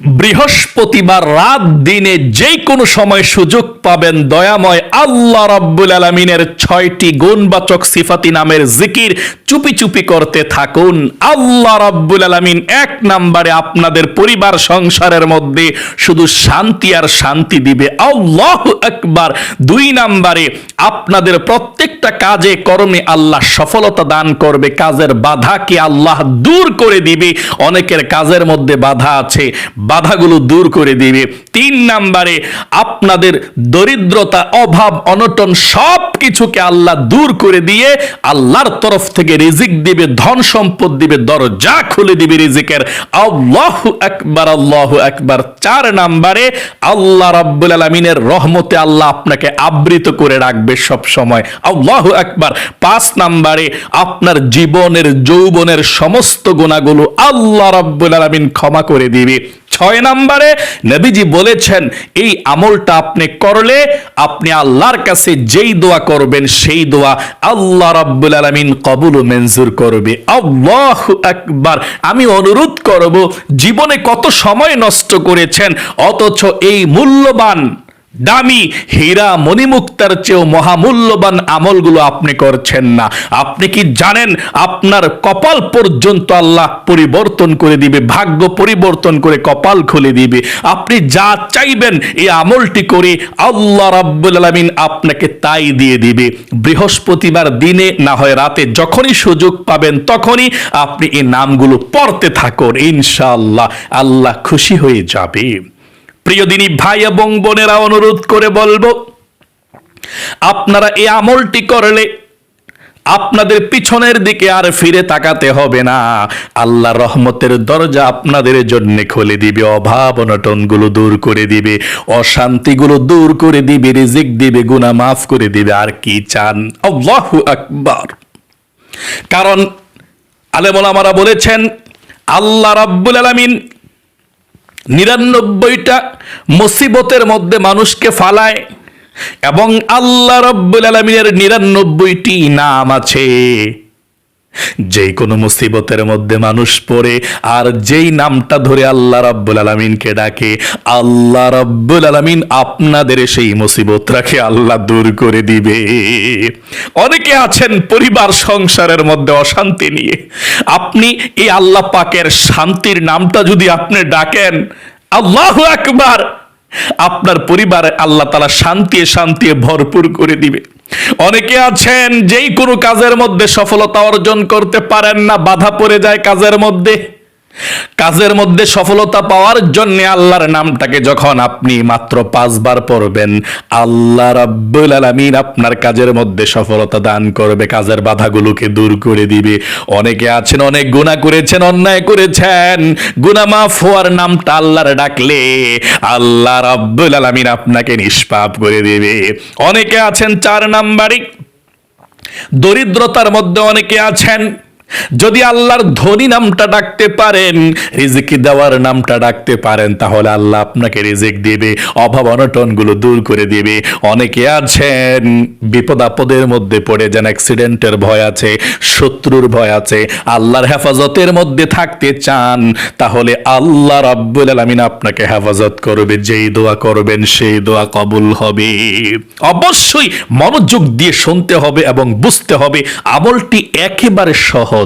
বৃহস্পতিবার রাত দিনে যে কোনো সময় সুযোগ পাবেন দয়াময় আল্লাহ রাব্বুল আলমিনের ছয়টি গুণবাচক সিফাতি নামের জিকির চুপি চুপি করতে থাকুন। আল্লাহ রাব্বুল আলমিন এক নাম্বারে আপনাদের পরিবার সংসারের মধ্যে শুধু শান্তি আর শান্তি দিবে। আল্লাহ একবার দুই নাম্বারে আপনাদের প্রত্যেকটা কাজে কর্মে আল্লাহ সফলতা দান করবে। কাজের বাধাকে আল্লাহ দূর করে দিবে? অনেকের কাজের মধ্যে বাধা আছে। বাধাগুলো দূর করে দিবে। তিন নাম্বারে, আপনাদের দরিদ্রতা, অভাব, অনটন সব কিছুকে আল্লাহ দূর করে দিয়ে আল্লাহর তরফ থেকে রিজিক দিবে, ধন সম্পদ দিবে, দরজা খুলে দিবে রিজিকের। আল্লাহ একবার আল্লাহ একবার চার নাম্বারে, আল্লাহ রাব্বুল আলমিনের রহমতে আল্লাহ আপনাকে আবৃত করে রাখবে সব সময়। আল্লাহ একবার পাঁচ নাম্বারে, আপনার জীবনের, যৌবনের সমস্ত গুণাগুলো আল্লাহ রাব্বুল আলমিন ক্ষমা করে দিবে। ছয় নম্বরে নবীজি বলেছেন, এই আমলটা আপনি করলে আপনি আল্লাহর কাছে যেই দোয়া করবেন সেই দোয়া আল্লাহ রাব্বুল আলামিন কবুল ও মঞ্জুর করবে। আল্লাহ আকবার। আমি অনুরোধ করব, জীবনে কত সময় নষ্ট করেছেন, অথচ এই মূল্যবান দামি হীরা মণিমুক্তার চেয়েও মহামূল্যবান আমলগুলো আপনি করছেন না। আপনি কি জানেন আপনার কপাল পর্যন্ত আল্লাহ পরিবর্তন করে দিবে, ভাগ্য পরিবর্তন করে কপাল খুলে দিবে। আপনি যা চাইবেন এই আমলটি করে আল্লাহ রাব্বুল আলামিন আপনাকে তাই দিয়ে দিবে। বৃহস্পতিবার দিনে না হয় রাতে যখনই সুযোগ পাবেন তখনই আপনি এই নামগুলো পড়তে থাকুন। ইনশাআল্লাহ, আল্লাহ খুশি হয়ে যাবে। প্রিয় দিনী ভাই এবং বোনেরা, অনুরোধ করে বলব, আপনারা এই আমলটি করলে আপনাদের পিছনের দিকে আর ফিরে তাকাতে হবে না। আল্লাহ রহমতের দরজা আপনাদের জন্য খুলে দিবে, অভাব অনটনগুলো দূর করে দিবে, অশান্তিগুলো দূর করে দিবে, রিজিক দিবে, গুনাহ মাফ করে দিবে, আর কি চান? আল্লাহু আকবার। কারণ আলেমোলামারা বলেছেন, আল্লাহ রাব্বুল আলামিন নিরানব্বইটা মুসিবতের মধ্যে মানুষকে ফালায় এবং আল্লাহ রব্বুল আলমিনের নিরানব্বইটি নাম আছে। যেই কোনো মুসিবতের মধ্যে মানুষ পড়ে, আর যেই নামটা ধরে আল্লাহ রাব্বুল আলমিনকে ডাকে, আল্লাহ রাব্বুল আলমিন আপনাদের সেই মুসিবত রাখে আল্লাহ দূর করে দিবে। অনেকে আছেন পরিবার সংসারের মধ্যে অশান্তি নিয়ে। আপনি এই আল্লাহ পাকের শান্তির নামটা যদি আপনি ডাকেন, আল্লাহ একবার আপনার পরিবারে আল্লাহ তালা শান্তি শান্তি ভরপুর করে দিবে। অনেকে আছেন যেই কোনো কাজের মধ্যে সফলতা অর্জন করতে পারেন না, বাধা পড়ে যায় কাজের মধ্যে। কাজের মধ্যে সফলতা পাওয়ার জন্য আল্লাহর নামটাকে যখন আপনি মাত্র পাঁচবার পড়বেন, আল্লাহ রাব্বুল আলামিন আপনার কাজের মধ্যে সফলতা দান করবে, কাজের বাধাগুলোকে দূর করে দিবে। অনেকে আছেন, অনেক গুনাহ করেছেন, অন্যায় করেছেন। গুনাহ মাফ হওয়ার নামটা আল্লাহর ডাকলে আল্লাহ রাব্বুল আলামিন আপনাকে নিষ্পাপ করে দেবে। অনেকে আছেন, চার নাম্বারই। দরিদ্রতার মধ্যে অনেকে আছেন যদি আল্লাহর ধনী নামটা ডাকতে পারেন, রিজিকি দেওয়ার নামটা ডাকতে পারেন, তাহলে আল্লাহ আপনাকে রিজিক দিবে, অভাব অনটনগুলো দূর করে দিবে। অনেকে আছেন বিপদ আপদের মধ্যে পড়ে যান অ্যাক্সিডেন্টের ভয় আছে, শত্রুর ভয় আছে। আল্লাহর হেফাজতের মধ্যে থাকতে চান, তাহলে আল্লাহ রাব্বুল আলামিন আপনাকে হেফাজত করবে, যেই দোয়া করবেন সেই দোয়া কবুল হবে। অবশ্যই মনোযোগ দিয়ে শুনতে হবে এবং বুঝতে হবে, আমলটি একেবারে সহজ।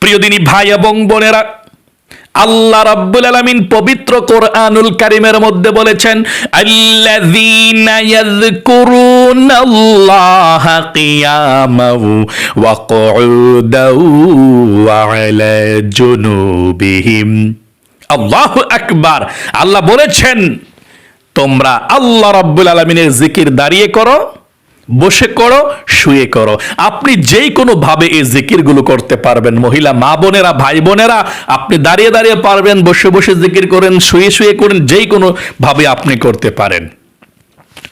প্রিয় দিনী ভাই এবং বোনেরা, আল্লাহ রাব্বুল আলামিন পবিত্র কোরআনুল কারীমের মধ্যে বলেছেন, আল্লাযীনা ইয়াযকুরুনাল্লাহা কিয়ামাও ওয়া কুউদাও ওয়া আলা জুনুবিহিম। আল্লাহু আকবার। আল্লাহ বলেছেন, তোমরা আল্লাহ রাব্বুল আলামিনের জিকির দাঁড়িয়ে করো বসে করো, শুয়ে করো। আপনি যেই কোনো ভাবে এই জিকিরগুলো করতে পারবেন, মহিলা, মা বোনেরা, ভাই বোনেরা, আপনি দাঁড়িয়ে দাঁড়িয়ে পারবেন, বসে বসে জিকির করেন, শুয়ে শুয়ে করেন, যেই কোনো ভাবে আপনি করতে পারেন।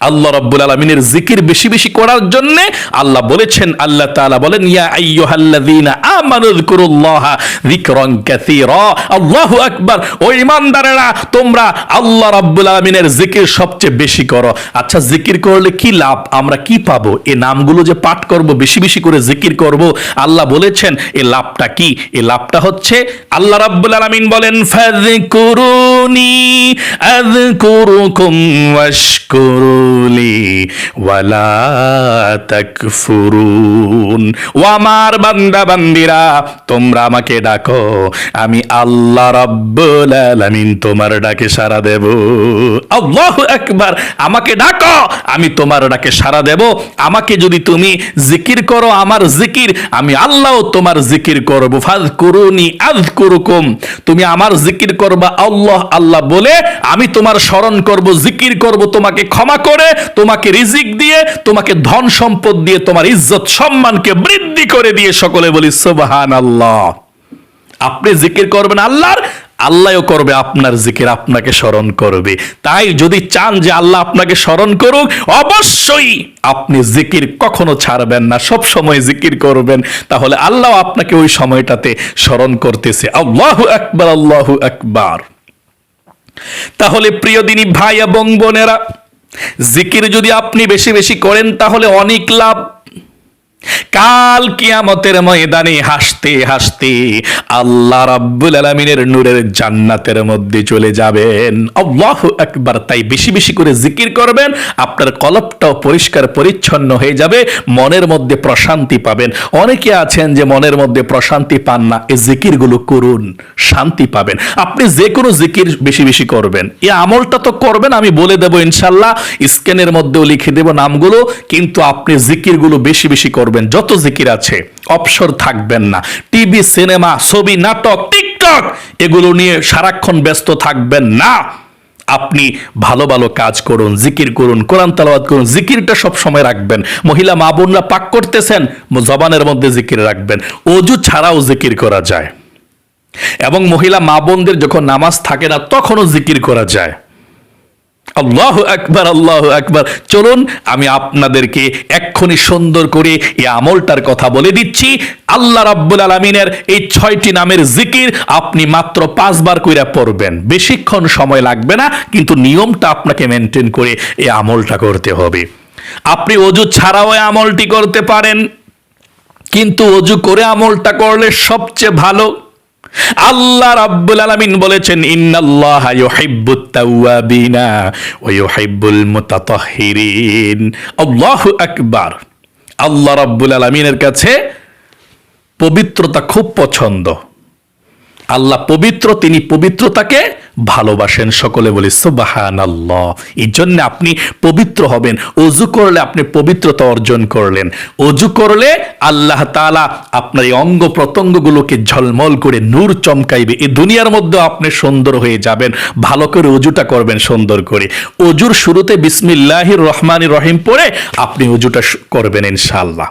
আল্লাহ রাব্বুল আলামিনের জিকির বেশি বেশি করার জন্য আল্লাহ বলেছেন, আল্লাহ তাআলা বলেন, ইয়া আইয়ুহাল্লাযীনা আমানু যিকুরুল্লাহা যিকরান কাসীরা। আল্লাহু আকবার। ও ঈমানদারেরা, তোমরা আল্লাহ রাব্বুল আলামিনের জিকির সবচেয়ে বেশি করো। আচ্ছা জিকির করলে কি লাভ? আমরা কি পাবো? এই নামগুলো যে পাঠ করব, বেশি বেশি করে জিকির করব, আল্লাহ বলেছেন এই লাভটা কি? এই লাভটা হচ্ছে, আল্লাহ রাব্বুল আলামিন বলেন, ফাযকুরুনি আযকুরুকুম ওয়াশকুরুলি ওয়ালা তাকফুরুন ও আমার বান্দা বান্দিরা, তোমরা আমাকে ডাকো, আমি আল্লাহ রাব্বুল আলামিন তোমার ডাকে সাড়া দেব। আল্লাহু আকবার, আমাকে ডাকো, আমি তোমার ডাকে সাড়া দেব। আমাকে যদি তুমি জিকির করো, আমার জিকির, আমি আল্লাহ তোমার জিকির করব। ফাযকুরুনি আযকুরুকুম, তুমি আমার জিকির করবা আল্লাহ আল্লাহ বলে, আমি তোমার স্মরণ করব, জিকির করব, তোমাকে ক্ষমা করে তোমাকে রিজিক দিয়ে, তোমাকে ধন সম্পদ দিয়ে, তোমার ইজ্জত সম্মানকে বৃদ্ধি করে দিয়ে সকলে বলি, সুবহানাল্লাহ। আপনি জিকির করবেন আল্লাহর, আল্লাহও করবে আপনার জিকির, আপনাকে স্মরণ করবে। তাই যদি চান যে আল্লাহ আপনাকে স্মরণ করুক, অবশ্যই আপনি জিকির কখনো ছাড়বেন না, সব সময় জিকির করবেন। তাহলে আল্লাহ আপনাকে ওই সময়টাতে স্মরণ করতেছে। আল্লাহু আকবার আল্লাহু আকবার। তাহলে প্রিয় দিনী ভাই এবং বোনেরা জিকির যদি আপনি বেশি বেশি করেন তাহলে অনেক লাভ। কাল কিয়ামতের ময়দানে হাসতে হাসতে আল্লাহ রাব্বুল আলামিনের নূরের জান্নাতের মধ্যে চলে যাবেন। আল্লাহু আকবার। তাই বেশি বেশি করে জিকির করবেন, আপনার কলপটাও পরিষ্কার পরিচ্ছন্ন হয়ে যাবে, মনের মধ্যে প্রশান্তি পাবেন। অনেকে আছেন যে মনের মধ্যে প্রশান্তি পান না, এই জিকিরগুলো করুন, শান্তি পাবেন। আপনি যে কোনো জিকির বেশি বেশি করবেন। এই আমলটা তো করবেন, আমি বলে দেবো ইনশাল্লাহ, স্ক্যানের মধ্যেও লিখে দেব নামগুলো, কিন্তু আপনি জিকিরগুলো বেশি বেশি করবেন। যত জিকির আছে অপসর থাকবেন না। টিভি, সিনেমা, ছবি, নাটক, টিকটক, এগুলো নিয়ে সারাক্ষণ ব্যস্ত থাকবেন না। আপনি ভালো ভালো কাজ করুন, জিকির করুন, কোরআন তালাবাদ করুন, জিকিরটা সব সময় রাখবেন। মহিলা, মা, বোনরা পাক করতেছেন, জবানের মধ্যে জিকির রাখবেন। অজু ছাড়াও জিকির করা যায়। এবং মহিলা, মা, বোনদের যখন নামাজ থাকে না, তখনও জিকির করা যায়। আল্লাহ আকবার আল্লাহ আকবার। চলুন, আমি আপনাদেরকে এক্ষুনি সুন্দর করে এই আমলটার কথা বলে দিচ্ছি। আল্লাহ রাব্বুল আলমিনের এই ছয়টি নামের জিকির আপনি মাত্র পাঁচবার কইরা পড়বেন। বেশিক্ষণ সময় লাগবে না, কিন্তু নিয়মটা আপনাকে মেনটেন করে এই আমলটা করতে হবে। আপনি অজু ছাড়াও এই আমলটি করতে পারেন, কিন্তু অজু করে আমলটা করলে সবচেয়ে ভালো আল্লাহ রাব্বুল আলামিন বলেছেন, ইন্নাল্লাহ ইউহিব্বুত তাওয়াবিনা ওয়া ইউহিব্বুল মুতাতাহহিরিন আল্লাহু আকবার। আল্লাহ রাব্বুল আলামিনের কাছে পবিত্রতা খুব পছন্দ। আল্লাহ পবিত্র, তিনি পবিত্রতাকে ভালোবাসেন। সকলে বলি সুবাহান আল্লাহ এই জন্য আপনি পবিত্র হবেন। অজু করলে আপনি পবিত্রতা অর্জন করলেন। অজু করলে আল্লাহ তালা আপনার এই অঙ্গ প্রত্যঙ্গগুলোকে ঝলমল করে নূর চমকাইবে। এই দুনিয়ার মধ্যে আপনি সুন্দর হয়ে যাবেন। ভালো করে অজুটা করবেন সুন্দর করে। অজুর শুরুতে বিসমিল্লাহির রহমান রহিম পরে আপনি অজুটা করবেন ইনশাআল্লাহ।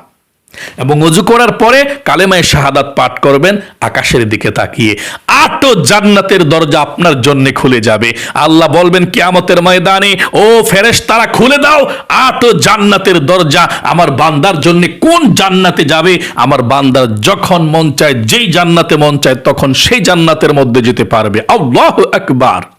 এবং অজু করার পরে কালেমায় শাহাদাত পাঠ করবেন, আকাশের দিকে তাকিয়ে। আটো জান্নাতের দরজা আপনার জন্য খুলে যাবে। আল্লাহ বলবেন, কিয়ামতের ময়দানে, ও ফেরেশ তারা খুলে দাও। আটো জান্নাতের দরজা আমার বান্দার জন্য কোন জান্নাতে যাবে? আমার বান্দার যখন মন চায়, যেই জান্নাতে মন চায়, তখন সেই জান্নাতের মধ্যে যেতে পারবে। আল্লাহ আকবার।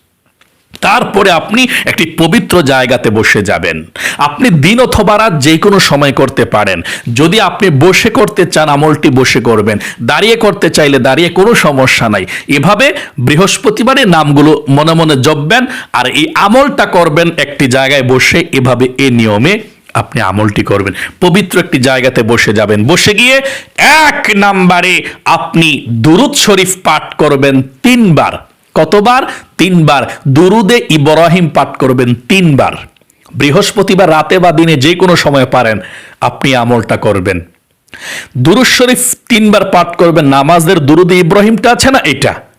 তারপরে আপনি একটি পবিত্র জায়গাতে বসে যাবেন। আপনি দিন অথবা রাত যে কোনো সময় করতে পারেন। যদি আপনি বসে করতে চান, আমলটি বসে করবেন। দাঁড়িয়ে করতে চাইলে দাঁড়িয়ে কোনো সমস্যা নাই। এভাবে বৃহস্পতিবারে নামগুলো মনে মনে জপবেন আর এই আমলটা করবেন একটি জায়গায় বসে। এভাবে এ নিয়মে আপনি আমলটি করবেন। পবিত্র একটি জায়গাতে বসে যাবেন। বসে গিয়ে এক নাম্বারে আপনি দুরুদ শরীফ পাঠ করবেন তিনবার। কতবার? তিনবার। দুরুদে ইব্রাহিম পাঠ করবেন তিনবার। বৃহস্পতিবার রাতে বা দিনে যে কোনো সময় পারেন, আপনি আমলটা করবেন। দুরুদ শরীফ তিনবার পাঠ করবেন। নামাজের দুরুদে ইব্রাহিমটা আছে না এটা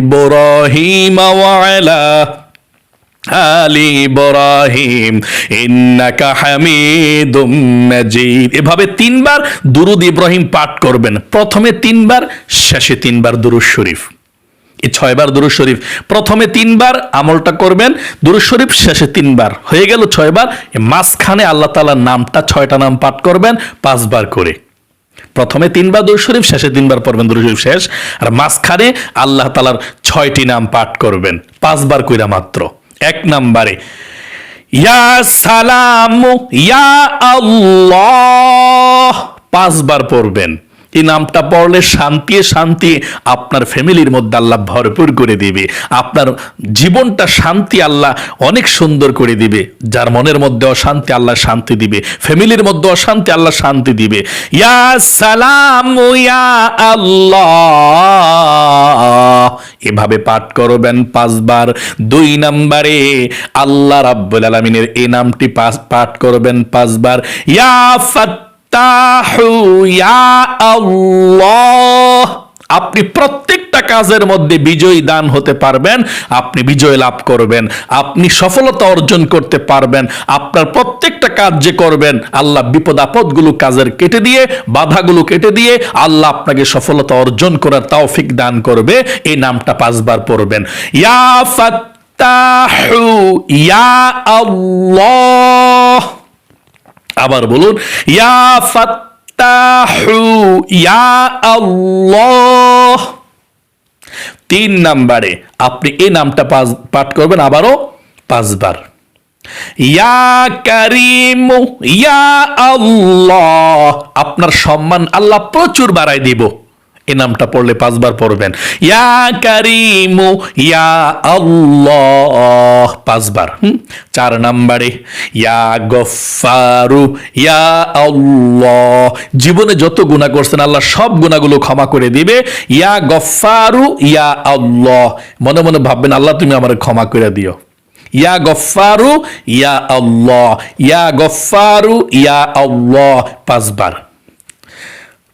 ইব্রাহিম ওয়ালা আলি ইব্রাহিম ইন্নাকা হামিদুম মাজিদ এভাবে তিনবার দুরুদ ইব্রাহিম পাঠ করবেন। প্রথমে তিনবার, শেষে তিনবার দুরুদ শরীফ। এই ছয়বার দুরুদ শরীফ। প্রথমে তিনবার আমলটা করবেন, দুরুদ শরীফ, শেষে তিনবার। হয়ে গেল ছয়বার মাঝখানে আল্লাহ তালার নামটা, ছয়টা নাম পাঠ করবেন, পাঁচবার করে। প্রথমে তিনবার দুরুদ শরীফ, শেষে তিনবার পড়বেন দুরুদ শরীফ শেষ। আর মাঝখানে আল্লাহ তালার ছয়টি নাম পাঠ করবেন, পাঁচবার কইরা মাত্র। এক নাম্বারে, ইয়া সালাম, ইয়া আল্লাহ, পাঁচবার পড়বেন। এই নামটা পড়লে শান্তি শান্তি আপনার ফ্যামিলির মধ্যে আল্লাহ ভরপুর করে দিবে। আপনার জীবনটা শান্তি আল্লাহ অনেক সুন্দর করে দিবে। যার মনের মধ্যে অশান্তি আল্লাহ শান্তি দিবে। ফ্যামিলির মধ্যে অশান্তি আল্লাহ শান্তি দিবে। ইয়া সালাম ইয়া আল্লাহ। এভাবে পাঠ করবেন পাঁচবার। দুই নাম্বারে আল্লাহ রাব্বুল আলামিনের এই নামটি পাঠ করবেন পাঁচবার। ইয়া আল্লাহ আপনি প্রত্যেকটা কাজের মধ্যে বিজয়ী দান হতে পারবেন, আপনি বিজয় লাভ করবেন, আপনি সফলতা অর্জন করতে পারবেন, আপনার প্রত্যেকটা কাজ যে করবেন, আল্লাহ বিপদ আপদগুলো কাজের কেটে দিয়ে, বাধাগুলো কেটে দিয়ে, আল্লাহ আপনাকে সফলতা অর্জন করার তাওফিক দান করবে। এই নামটা পাঁচবার পড়বেন। ইয়া ইয়া আল্লাহ। আবার বলুন, ইয়া ফাত্তাহু, ইয়া আল্লাহ। তিন নাম্বারে, আপনি এই নামটা পাঠ করবেন আবারও পাঁচবার। ইয়া করিম, ইয়া আল্লাহ। আপনার সম্মান আল্লাহ প্রচুর বাড়াই দিব। এই নামটা পড়লে পাঁচবার পড়বেন। ইয়া কারিমু, ইয়া আল্লাহ। পাঁচবার? চার নাম্বারে, ইয়া গফারু ইয়া আল্লাহ। জীবনে যত গুণা করছেন, আল্লাহ সব গুণাগুলো ক্ষমা করে দিবে। ইয়া গফারু ইয়া আল্লাহ। মনে মনে ভাববেন, আল্লাহ তুমি আমার ক্ষমা করে দিও। ইয়া গফারু ইয়া আল্লাহ। ইয়া গফারু ইয়া আল্লাহ। পাঁচবার।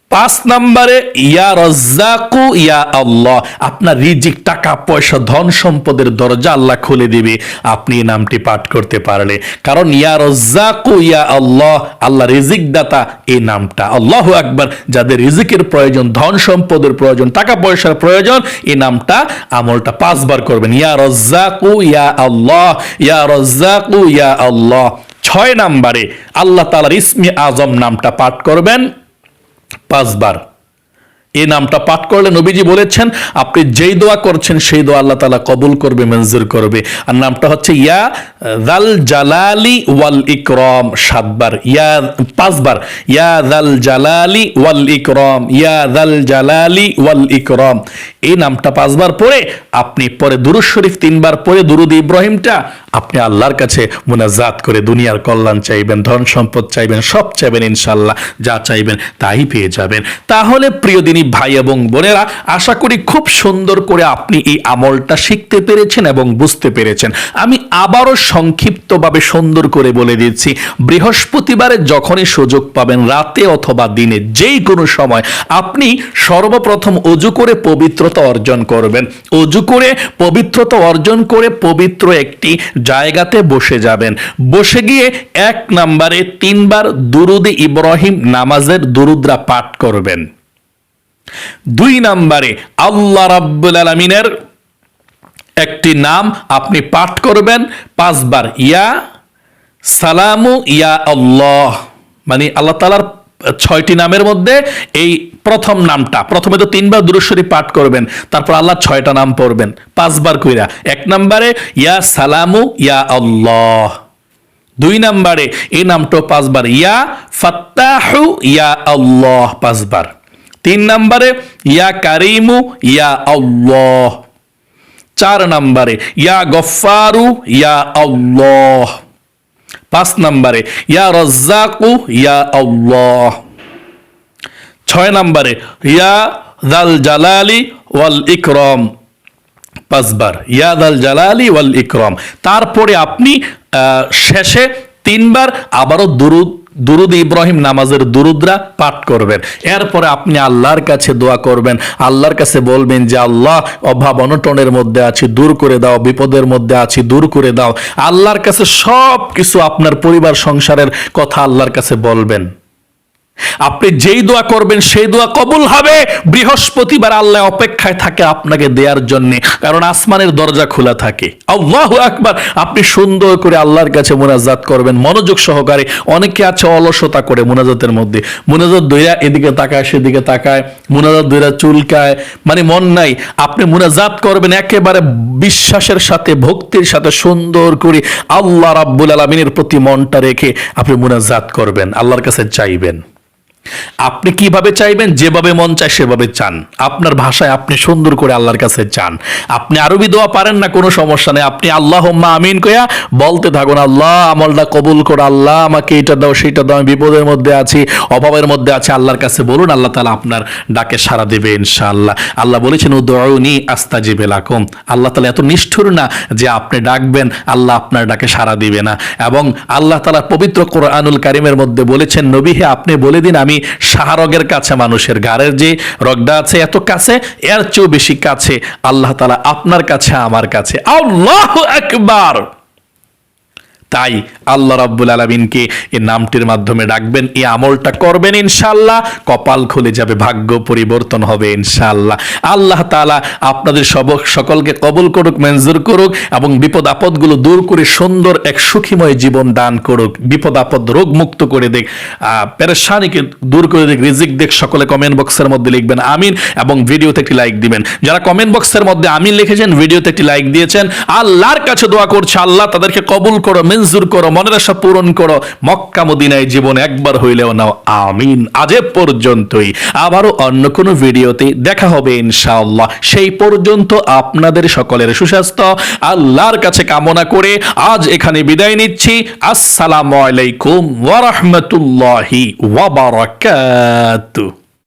পাঁচ নম্বরে, ইয়া রজ্জাকু, ইয়া আল্লাহ। আপনার রিজিক, টাকা, পয়সা, ধন সম্পদের দরজা আল্লাহ খুলে দিবে। আপনি এই নামটি পাঠ করতে পারলে। কারণ, ইয়া রজ্জাকু, ইয়া আল্লাহ আল্লাহ রিজিক দাতা এই নামটা। আল্লাহ আকবার, যাদের রিজিকের প্রয়োজন, ধন সম্পদের প্রয়োজন, টাকা পয়সার প্রয়োজন, এই নামটা আমলটা পাঁচবার করবেন। ইয়া রজ্জাকু, ইয়া আল্লাহ, ইয়া রজ্জাকু, ইয়া আল্লাহ। ছয় নাম্বারে, আল্লাহ তালার ইসমি আজম নামটা পাঠ করবেন। পাঁচবার। এই নামটা পাঠ করলে নবীজি বলেছেন, আপনি যেই দোয়া করছেন, সেই দোয়া আল্লাহ তালা কবুল করবে, মঞ্জুর করবে। আর নামটা হচ্ছে ইয়া দাল জালালি ওয়াল ইকরম, সাতবার। ইয়া পাঁচবার। ইয়া দাল জালালি ওয়াল ইকরম, ইয়া দাল জালালি ওয়াল ইকরম। এই নামটা পাঁচবার পরে আপনি পরে দুরুদ শরীফ তিনবার পরে দুরুদ ইব্রাহিমটা আপনি আল্লাহর কাছে মুনাজাত করে দুনিয়ার কল্যাণ চাইবেন, ধন সম্পদ চাইবেন, সব চাইবেন ইনশাল্লাহ যা চাইবেন তাই পেয়ে যাবেন। তাহলে প্রিয় দিনী ভাই এবং বোনেরা, আশা করি খুব সুন্দর করে আপনি এই আমলটা শিখতে পেরেছেন এবং বুঝতে পেরেছেন। আমি আবারও সংক্ষিপ্তভাবে সুন্দর করে বলে দিচ্ছি, বৃহস্পতিবারে যখনই সুযোগ পাবেন, রাতে অথবা দিনে যেই কোনো সময় আপনি সর্বপ্রথম অজু করে পবিত্রতা অর্জন করবেন। অজু করে পবিত্রতা অর্জন করে পবিত্র একটি জায়গাতে বসে যাবেন। বসে গিয়ে এক নম্বরে তিনবার দুরুদে ইব্রাহিম নামাজের দুরুদ্রা পাঠ করবেন। দুই নম্বরে আল্লাহ রাব্বুল আলমিনের একটি নাম আপনি পাঠ করবেন। পাঁচবার ইয়া সালামু ইয়া আল্লাহ মানে আল্লাহ তালার ছয়টি নামের মধ্যে এই প্রথম নামটা, প্রথমে তো তিনবার দুরুশ্বরী পাঠ করবেন, তারপর আল্লাহ ছয়টা নাম পড়বেন, পাঁচবার কইরা। এক নম্বরে, ইয়া সালামু, ইয়া আল্লাহ। দুই নম্বরে, এই নামটা পাঁচবার, ইয়া ফাত্তাহু, ইয়া আল্লাহ পাঁচবার। তিন নম্বরে, ইয়া কারিমু, ইয়া আল্লাহ। চার নম্বরে, ইয়া গফারু ইয়া আল্লাহ। পাঁচ নম্বরে, ইয়া রজ্জাকু, ইয়া আল্লাহ। ছয় নম্বরে, ইয়া দাল জালালি ওয়াল ইকরম। পাঁচবার, ইয়া দাল জালালি ওয়াল ইকরম। তারপরে আপনি শেষে তিনবার আবারও দুরুদ দুরুদ ইব্রাহিম নামাজের দুরুদরা পাঠ করবেন। এরপরে আপনি আল্লাহর কাছে দোয়া করবেন। আল্লাহর কাছে বলবেন যে, আল্লাহ, অভাব অনটনের মধ্যে আছি, দূর করে দাও, বিপদের মধ্যে আছি, দূর করে দাও। আল্লাহর কাছে সব কিছু আপনার পরিবার, সংসারের কথা আল্লাহর কাছে বলবেন। আপনি যেই দোয়া করবেন, সেই দোয়া কবুল হবে। বৃহস্পতিবার আল্লাহ অপেক্ষায় থাকে আপনাকে দেওয়ার জন্য, কারণ আসমানের দরজা খোলা থাকে। আল্লাহু আকবার, আপনি সুন্দর করে আল্লাহর কাছে মোনাজাত করবেন, মনোযোগ সহকারে। অনেকে আছে অলসতা করে মোনাজাতের মধ্যে। মোনাজাত দইরা এদিকে তাকায়, সেদিকে তাকায়। মোনাজাত দইরা চুলকায়। মানে মন নাই। আপনি মোনাজাত করবেন একেবারে বিশ্বাসের সাথে, ভক্তির সাথে, সুন্দর করে আল্লাহ রাব্বুল আলমিনের প্রতি মনটা রেখে আপনি মোনাজাত করবেন, আল্লাহর কাছে চাইবেন। আপনি কীভাবে চাইবেন, যেভাবে মন চায় সেভাবে চান। আপনার ভাষায় আপনি সুন্দর করে আল্লাহর কাছে চান আপনি আরবি দোয়া পারেন না, কোনো সমস্যা নেই। আপনি আল্লাহ আমিন কয়া বলতে থাকুন, আল্লাহ, আমলটা কবুল করো, আল্লাহ, আমাকে এটা দাও, সেটা দাও, আমি বিপদের মধ্যে আছি, অভাবের মধ্যে আছি। আল্লাহর কাছে বলুন, আল্লাহ তালা আপনার ডাকে সাড়া দেবে ইনশাআল্লাহ। আল্লাহ বলেছেন উদৌনি আস্তাজিবে লাকুম। আল্লাহ তালা এত নিষ্ঠুর না যে আপনি ডাকবেন, আল্লাহ আপনার ডাকে সাড়া দিবে না। এবং আল্লাহ তালা পবিত্র কোরআনুল কারিমের মধ্যে বলেছেন, নবী হে, আপনি বলে দিন, আমি শাহরগের কাছে মানুষের গাড়ের যে রগটা আছে এত কাছে, এর চেয়েও বেশি কাছে আল্লাহ তালা আপনার কাছে, আমার কাছে। আল্লাহ একবার তাই আল্লাহ রাব্বুল আলমিনকে এই নামটির মাধ্যমে ডাকবেন এই আমলটা করবেন ইনশাল্লাহ কপাল খুলে যাবে, ভাগ্য পরিবর্তন হবে ইনশাল্লাহ আল্লাহ তাআলা আপনাদের সব সকলকে কবুল করুক, মঞ্জুর করুক এবং বিপদ আপদগুলো দূর করে সুন্দর এক সুখীময় জীবন দান করুক। বিপদ আপদ রোগ মুক্ত করে দেখ পেরেশানিকে দূর করে দেখ, রিজিক দেখ, সকলে কমেন্ট বক্সের মধ্যে লিখবেন, আমিন এবং ভিডিওতে একটি লাইক দিবেন। যারা কমেন্ট বক্সের মধ্যে আমিন লিখেছেন, ভিডিওতে একটি লাইক দিয়েছেন, আল্লাহর কাছে দোয়া করছে, আল্লাহ তাদেরকে কবুল করো মঞ্জুর করো, মনের আশা পূরণ করো। মক্কা মদিনায় জীবন একবার হইলেও নাও, আমিন। আজ পর্যন্তই। আবারও অন্য কোনো ভিডিওতে দেখা হবে ইনশাআল্লাহ। সেই পর্যন্ত আপনাদের সকলের সুস্বাস্থ্য, আল্লাহর কাছে কামনা করে আজ এখানে বিদায় নিচ্ছি। আসসালামু আলাইকুম ওয়া রাহমাতুল্লাহি ওয়া বারাকাতুহু